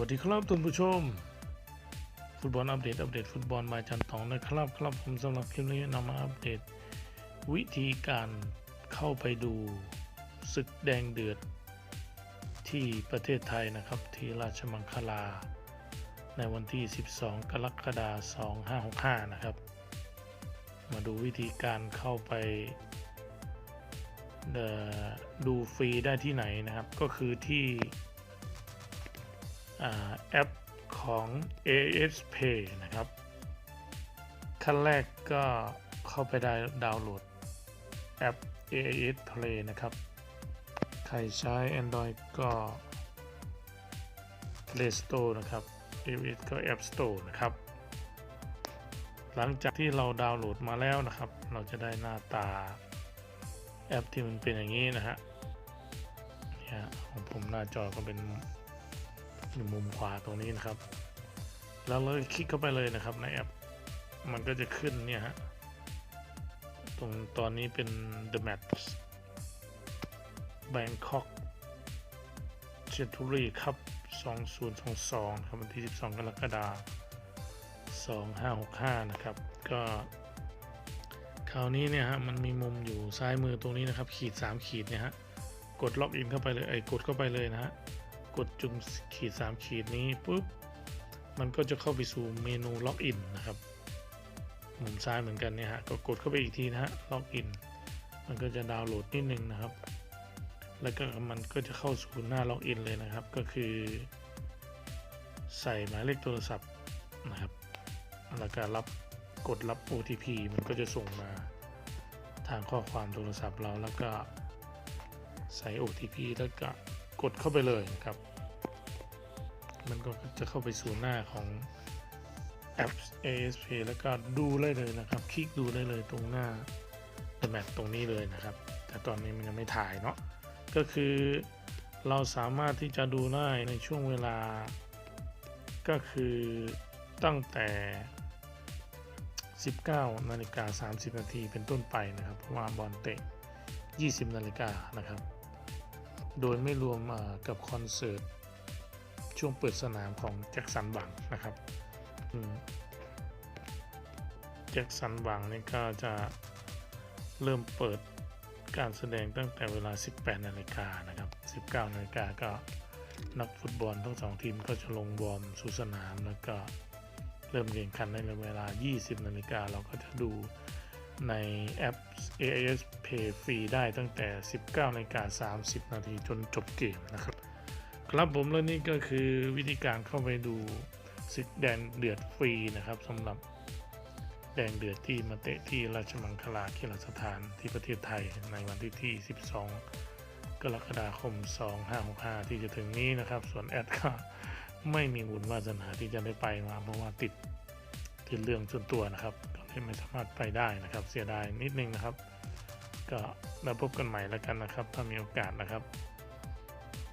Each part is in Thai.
วัสดีครับท่านผู้ชม ฟุตบอลอัปเดตอัปเดตฟุตบอลมาจันทร์ตองนะครับครับผมสำหรับคลิปนี้นำมาอัปเดต วิธีการเข้าไปดูศึกแดงเดือด ที่ประเทศไทยนะครับ ที่ราชมังคลา ในวันที่ 12 กรกฎาคม 2565 นะครับ มาดูวิธีการเข้าไปดูฟรีได้ที่ไหนนะครับก็คือที่ แอปของ AS Pay นะครับ ขั้นแรกก็เข้าไปได้ดาวน์โหลดแอป AS Play นะครับ ใครใช้ Android ก็ Play Store นะครับ iOS ก็ App Store นะครับ หลังจากที่เราดาวน์โหลดมาแล้วนะครับ เราจะได้หน้าตาแอปที่มันเป็นอย่างนี้นะฮะเนี่ยของผมหน้าจอก็เป็น อยู่มุมขวาตรงนี้นะครับ แล้วเราคลิกเข้าไปเลยนะครับในแอป มันก็จะขึ้นเนี่ยฮะ ตรงตอนนี้เป็น The Match Bangkok c e n t u r y ครับ 2022 ครับวันที่ 12 กรกฎาคม 2565 นะครับ ก็คราวนี้เนี่ยฮะ มันมีมุมอยู่ซ้ายมือตรงนี้นะครับ ขีด 3 ขีดเนี่ยฮะ กดล็อกอินเข้าไปเลยไอ้กดเข้าไปเลยนะฮะ กดจุ่มขีด 3 ขีดนี้ปุ๊บมันก็จะเข้าไปสู่เมนูล็อกอินนะครับมุมซ้ายเหมือนกันเนี่ยฮะก็กดเข้าไปอีกทีนะฮะล็อกอินมันก็จะดาวน์โหลดนิดนึงนะครับ แล้วก็มันก็จะเข้าสู่หน้าล็อกอินเลยนะครับ ก็คือ ใส่หมายเลขโทรศัพท์นะครับแล้วก็รับกดรับ OTP มันก็จะส่งมาทางข้อความโทรศัพท์เราแล้วก็ใส่ OTP แล้วก็ กดเข้าไปเลยครับ มันก็จะเข้าไปสู่หน้าของแอป ASP แล้วก็ดูได้เลยนะครับ คลิกดูได้เลยตรงหน้า The Map ตรงนี้เลยนะครับ แต่ตอนนี้มันยังไม่ถ่ายเนาะก็คือเราสามารถที่จะดูได้ในช่วงเวลา ก็คือตั้งแต่ 19นาฬิกา30 นาทีเป็นต้นไปนะครับ เพราะว่าบอลเตะ 20นาฬิกานะครับ โดยไม่รวมกับคอนเสิร์ตช่วงเปิดสนามของแจ็คสันหวังนะครับแจ็คสันหวังนี่ก็จะเริ่มเปิดการแสดงตั้งแต่เวลา 18 นาฬิกานะครับ 19 นาฬิกาก็นักฟุตบอลทั้งสองทีมก็จะลงวอร์มสู่สนามแล้วก็เริ่มเรียนขันในเวลา 20 นาฬิกาเราก็จะดู ในแอป AIS Pay ฟรีได้ตั้งแต่ 19นาฬิกา30 นาทีจนจบเกมนะครับ ครับผมและนี่ก็คือวิธีการเข้าไปดูศึกแดนเดือดฟรีนะครับสำหรับแดงเดือดที่มาเตะที่ราชมังคลากีฬาสถานที่ประเทศไทยในวันที่ที่ 12 กรกฎาคม 2565 ที่จะถึงนี้นะครับ ส่วนแอดก็ไม่มีบุญวาสนาที่จะได้ไปมาเพราะว่าติดติดเรื่องส่วนตัวนะครับ ที่ไม่สามารถไปได้นะครับ เสียดายนิดนึงนะครับ ก็แล้วพบกันใหม่แล้วกันนะครับ ถ้ามีโอกาสนะครับ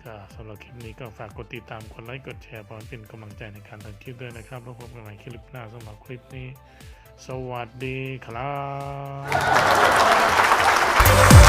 ก็สำหรับคลิปนี้ก็ฝากกดติดตามกดไลค์กดแชร์เพื่อเป็นกำลังใจในการทำคลิปด้วยนะครับแล้วพบกันใหม่คลิปหน้าสำหรับคลิปนี้ สวัสดีครับ